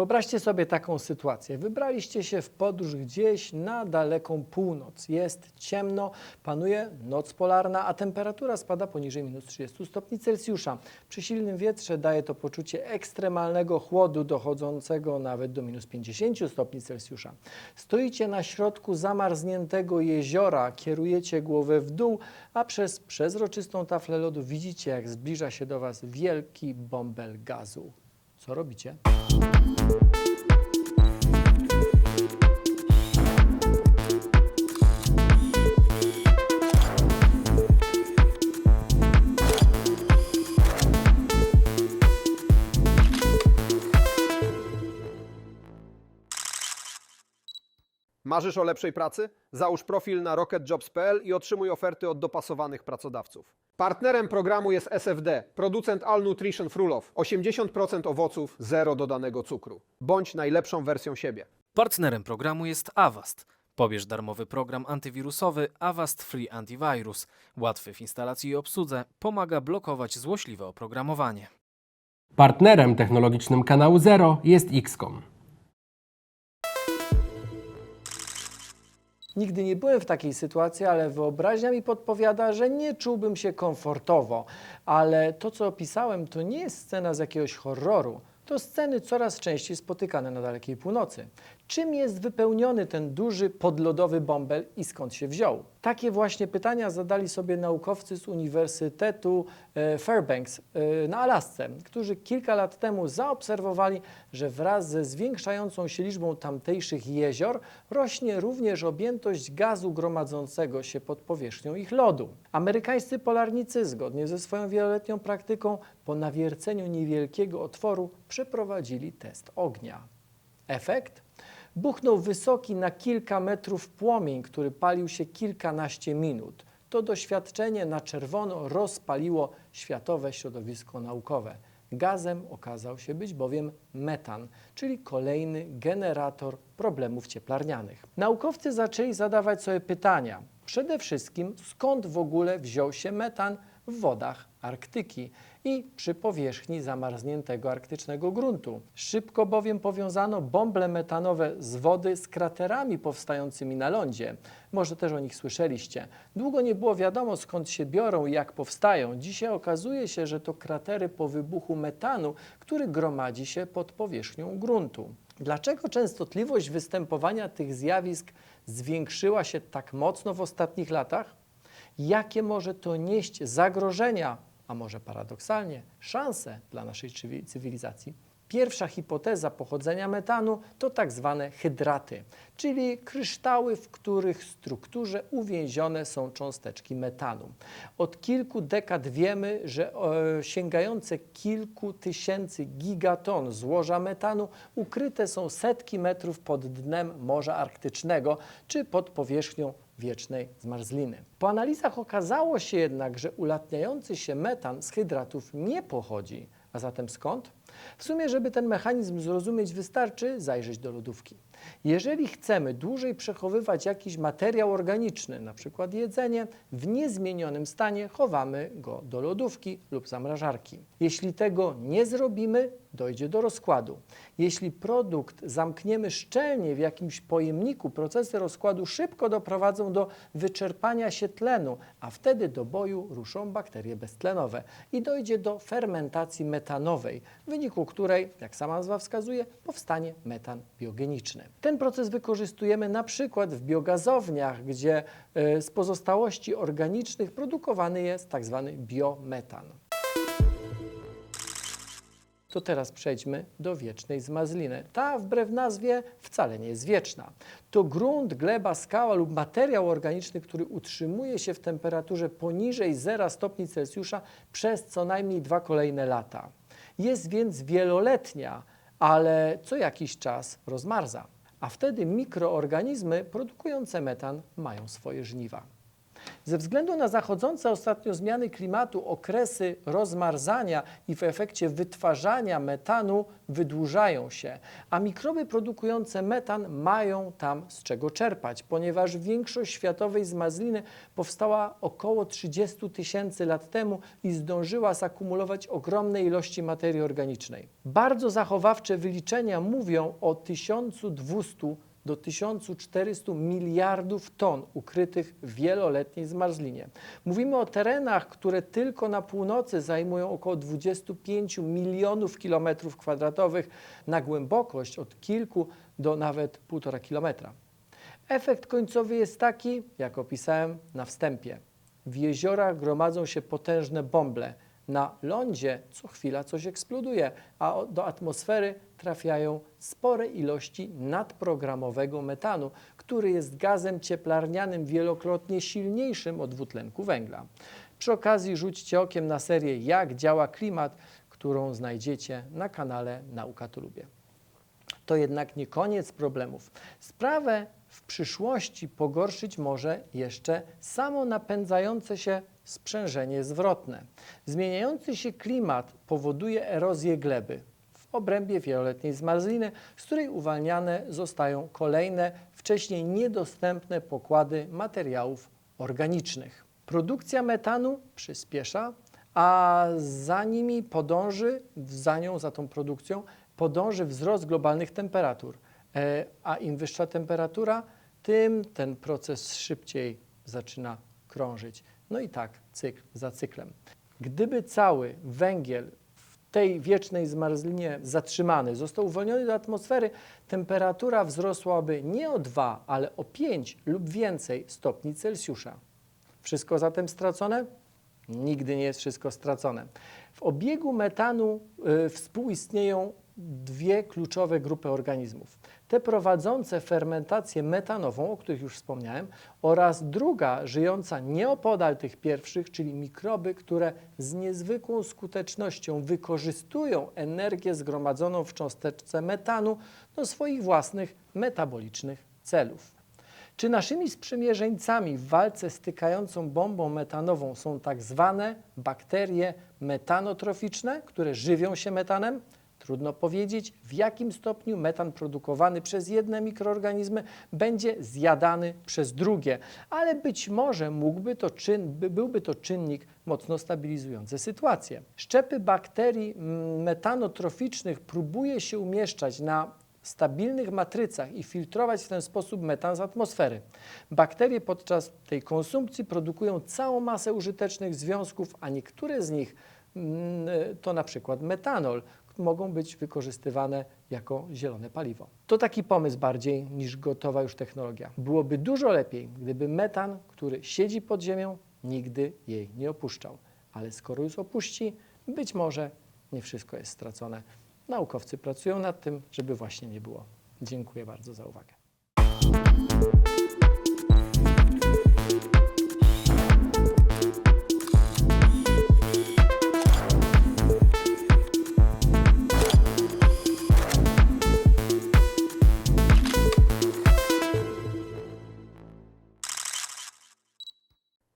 Wyobraźcie sobie taką sytuację. Wybraliście się w podróż gdzieś na daleką północ. Jest ciemno, panuje noc polarna, a temperatura spada poniżej minus 30 stopni Celsjusza. Przy silnym wietrze daje to poczucie ekstremalnego chłodu dochodzącego nawet do minus 50 stopni Celsjusza. Stoicie na środku zamarzniętego jeziora, kierujecie głowę w dół, a przez przezroczystą taflę lodu widzicie, jak zbliża się do Was wielki bąbel gazu. Co robicie? Marzysz o lepszej pracy? Załóż profil na rocketjobs.pl i otrzymuj oferty od dopasowanych pracodawców. Partnerem programu jest SFD, producent All Nutrition Frulow. 80% owoców, zero dodanego cukru. Bądź najlepszą wersją siebie. Partnerem programu jest Avast. Pobierz darmowy program antywirusowy Avast Free Antivirus. Łatwy w instalacji i obsłudze, pomaga blokować złośliwe oprogramowanie. Partnerem technologicznym kanału Zero jest XCOM. Nigdy nie byłem w takiej sytuacji, ale wyobraźnia mi podpowiada, że nie czułbym się komfortowo. Ale to, co opisałem, to nie jest scena z jakiegoś horroru. To sceny coraz częściej spotykane na dalekiej północy. Czym jest wypełniony ten duży podlodowy bąbel i skąd się wziął? Takie właśnie pytania zadali sobie naukowcy z Uniwersytetu e, Fairbanks e, na Alasce, którzy kilka lat temu zaobserwowali, że wraz ze zwiększającą się liczbą tamtejszych jezior rośnie również objętość gazu gromadzącego się pod powierzchnią ich lodu. Amerykańscy polarnicy, zgodnie ze swoją wieloletnią praktyką, po nawierceniu niewielkiego otworu przeprowadzili test ognia. Efekt? Buchnął wysoki na kilka metrów płomień, który palił się kilkanaście minut. To doświadczenie na czerwono rozpaliło światowe środowisko naukowe. Gazem okazał się być bowiem metan, czyli kolejny generator problemów cieplarnianych. Naukowcy zaczęli zadawać sobie pytania. Przede wszystkim, skąd w ogóle wziął się metan w wodach Arktyki i przy powierzchni zamarzniętego arktycznego gruntu. Szybko bowiem powiązano bąble metanowe z wody z kraterami powstającymi na lądzie. Może też o nich słyszeliście. Długo nie było wiadomo skąd się biorą i jak powstają. Dzisiaj okazuje się, że to kratery po wybuchu metanu, który gromadzi się pod powierzchnią gruntu. Dlaczego częstotliwość występowania tych zjawisk zwiększyła się tak mocno w ostatnich latach? Jakie może to nieść zagrożenia, a może paradoksalnie szanse dla naszej cywi- cywilizacji? Pierwsza hipoteza pochodzenia metanu to tak zwane hydraty, czyli kryształy, w których strukturze uwięzione są cząsteczki metanu. Od kilku dekad wiemy, że e, sięgające kilku tysięcy gigaton złoża metanu ukryte są setki metrów pod dnem Morza Arktycznego czy pod powierzchnią wiecznej zmarzliny. Po analizach okazało się jednak, że ulatniający się metan z hydratów nie pochodzi. A zatem skąd? W sumie, żeby ten mechanizm zrozumieć, wystarczy zajrzeć do lodówki. Jeżeli chcemy dłużej przechowywać jakiś materiał organiczny, np. jedzenie, w niezmienionym stanie chowamy go do lodówki lub zamrażarki. Jeśli tego nie zrobimy, dojdzie do rozkładu. Jeśli produkt zamkniemy szczelnie w jakimś pojemniku, procesy rozkładu szybko doprowadzą do wyczerpania się tlenu, a wtedy do boju ruszą bakterie beztlenowe i dojdzie do fermentacji metanowej, wyniku której, jak sama nazwa wskazuje, powstanie metan biogeniczny. Ten proces wykorzystujemy na przykład w biogazowniach, gdzie e, z pozostałości organicznych produkowany jest tak zwany biometan. To teraz przejdźmy do wiecznej zmazliny. Ta, wbrew nazwie, wcale nie jest wieczna. To grunt, gleba, skała lub materiał organiczny, który utrzymuje się w temperaturze poniżej 0 stopni Celsjusza przez co najmniej dwa kolejne lata. Jest więc wieloletnia, ale co jakiś czas rozmarza. A wtedy mikroorganizmy produkujące metan mają swoje żniwa. Ze względu na zachodzące ostatnio zmiany klimatu, okresy rozmarzania i w efekcie wytwarzania metanu wydłużają się, a mikroby produkujące metan mają tam z czego czerpać, ponieważ większość światowej zmarzliny powstała około 30 tysięcy lat temu i zdążyła zakumulować ogromne ilości materii organicznej. Bardzo zachowawcze wyliczenia mówią o 1200 do 1400 miliardów ton ukrytych w wieloletniej zmarzlinie. Mówimy o terenach, które tylko na północy zajmują około 25 milionów kilometrów kwadratowych na głębokość od kilku do nawet półtora kilometra. Efekt końcowy jest taki, jak opisałem na wstępie. W jeziorach gromadzą się potężne bąble. Na lądzie co chwila coś eksploduje, a do atmosfery trafiają spore ilości nadprogramowego metanu, który jest gazem cieplarnianym wielokrotnie silniejszym od dwutlenku węgla. Przy okazji rzućcie okiem na serię Jak działa klimat, którą znajdziecie na kanale Nauka to lubię to jednak nie koniec problemów. Sprawę w przyszłości pogorszyć może jeszcze samo napędzające się sprzężenie zwrotne. Zmieniający się klimat powoduje erozję gleby w obrębie wieloletniej zmarzliny, z której uwalniane zostają kolejne, wcześniej niedostępne pokłady materiałów organicznych. Produkcja metanu przyspiesza, a za nimi podąży, za nią, za tą produkcją, podąży wzrost globalnych temperatur. E, A im wyższa temperatura, tym ten proces szybciej zaczyna krążyć. No i tak, cykl za cyklem. Gdyby cały węgiel w tej wiecznej zmarzlinie zatrzymany został uwolniony do atmosfery, temperatura wzrosłaby nie o 2, ale o 5 lub więcej stopni Celsjusza. Wszystko zatem stracone? Nigdy nie jest wszystko stracone. W obiegu metanu y, współistnieją dwie kluczowe grupy organizmów. Te prowadzące fermentację metanową, o których już wspomniałem, oraz druga żyjąca nieopodal tych pierwszych, czyli mikroby, które z niezwykłą skutecznością wykorzystują energię zgromadzoną w cząsteczce metanu do swoich własnych metabolicznych celów. Czy naszymi sprzymierzeńcami w walce stykającą bombą metanową są tak zwane bakterie metanotroficzne, które żywią się metanem? Trudno powiedzieć, w jakim stopniu metan produkowany przez jedne mikroorganizmy będzie zjadany przez drugie, ale być może mógłby to czyn, by- byłby to czynnik mocno stabilizujący sytuację. Szczepy bakterii mm, metanotroficznych próbuje się umieszczać na stabilnych matrycach i filtrować w ten sposób metan z atmosfery. Bakterie podczas tej konsumpcji produkują całą masę użytecznych związków, a niektóre z nich mm, to na przykład metanol, mogą być wykorzystywane jako zielone paliwo. To taki pomysł bardziej niż gotowa już technologia. Byłoby dużo lepiej, gdyby metan, który siedzi pod ziemią, nigdy jej nie opuszczał. Ale skoro już opuści, być może nie wszystko jest stracone. Naukowcy pracują nad tym, żeby właśnie nie było. Dziękuję bardzo za uwagę.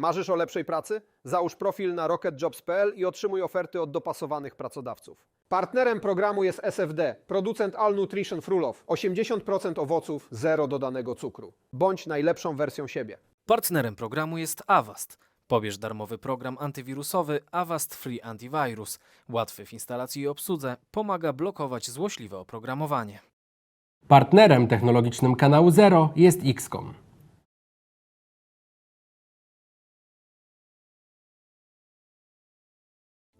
Marzysz o lepszej pracy? Załóż profil na rocketjobs.pl i otrzymuj oferty od dopasowanych pracodawców. Partnerem programu jest SFD, producent All Nutrition Frulow. 80% owoców, zero dodanego cukru. Bądź najlepszą wersją siebie. Partnerem programu jest Avast. Pobierz darmowy program antywirusowy Avast Free Antivirus. Łatwy w instalacji i obsłudze, pomaga blokować złośliwe oprogramowanie. Partnerem technologicznym kanału Zero jest XCOM.